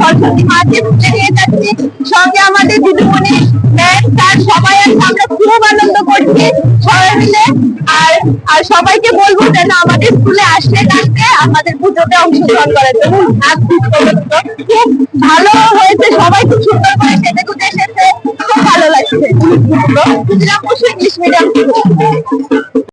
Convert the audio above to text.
সরস্বতী মাকে পুজো নিয়ে যাচ্ছি। সঙ্গে আমাদের দিদিমণি ম্যাম স্যার সবাই সবাই মিলে। আর আর সবাইকে বলব যেন আমাদের স্কুলে আসলে কালকে আমাদের পুজোতে অংশগ্রহণ খুব ভালো হয়েছে, সবাই খুব সুন্দর করে সেজে গুজে এসেছে। খুব ভালো লাগছে। খুচরা ইংলিশ মিডিয়াম